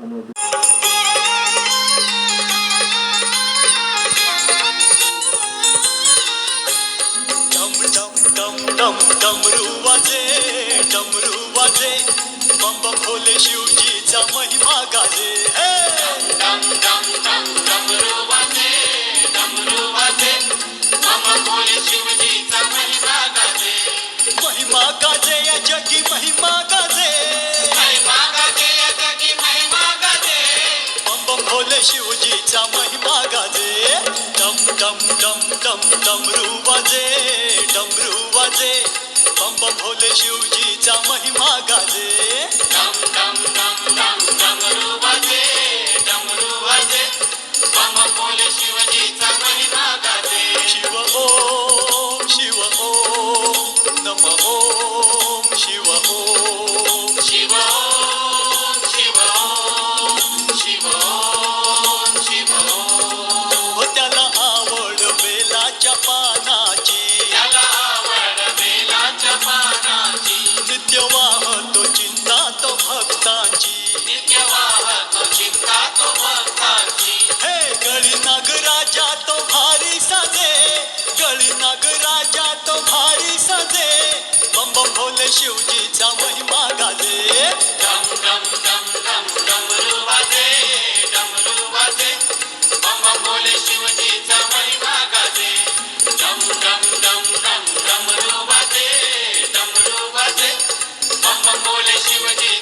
डम डम डम डम डमरू वाजे डमरू वाजे बम बम भोले शिवजीचा महिमा गाजे हे डम डम डम डमरू गाजे. वाजे बम बम भोले शिवजीचा महिमा गाजे. शिवजीचा महिमा गाजे. डम डम डम डम डमरू वाजे डमरू वाजे. बम बोले शिवजीचा महिमा गाजे. डम डम डम डम डमरू वाजे डमरू वाजे. बम बोले शिवजीचा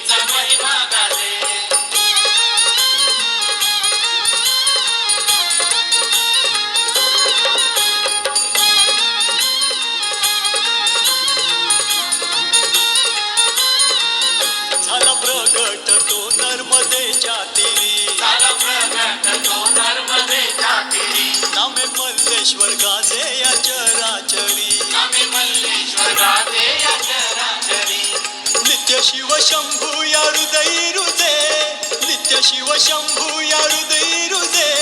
मल्लेश्वर गाजे या चराचरी आम्ही मल्लेश्वर राधे या चराचरी नित्य शिव शंभू या हृदयी रुजे नित्य शिव शंभू या हृदयी रुजे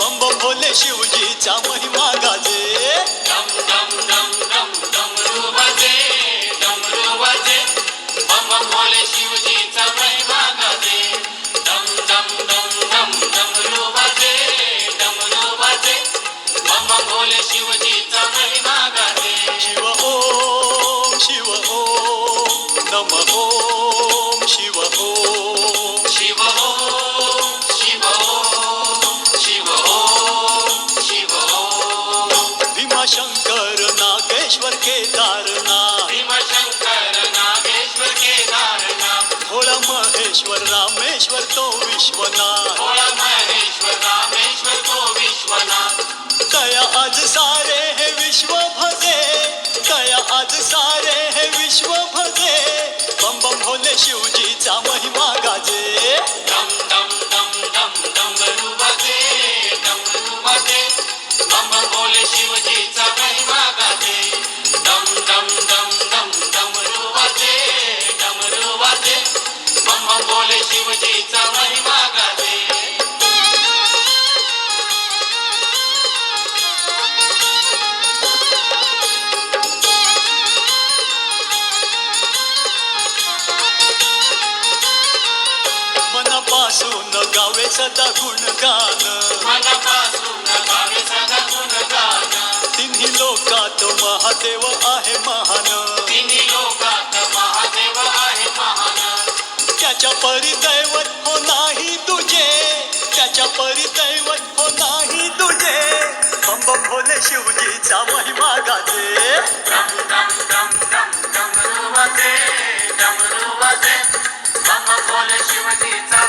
बम बम भोले शिवजीचा महिमा गाजे नागेश्वर केदारनाथ. भीमशंकर नागेश्वर केदारनाथ. भोळा महेश्वर रामेश्वर तो विश्वनाथ. भोळा महेश्वर रामेश्वर तो विश्वनाथ. आज सारे हे विश्व भजे दया आज सारे हे विश्व भजे सदा गुणगान तिन्ही लोकात महादेव आहे महान. त्याच्या परिदैवत हो नाही तुझे. त्याच्या परिदैवत हो नाही तुझे. अंब भोले शिवजीचा महिमा गाते शिवजीचा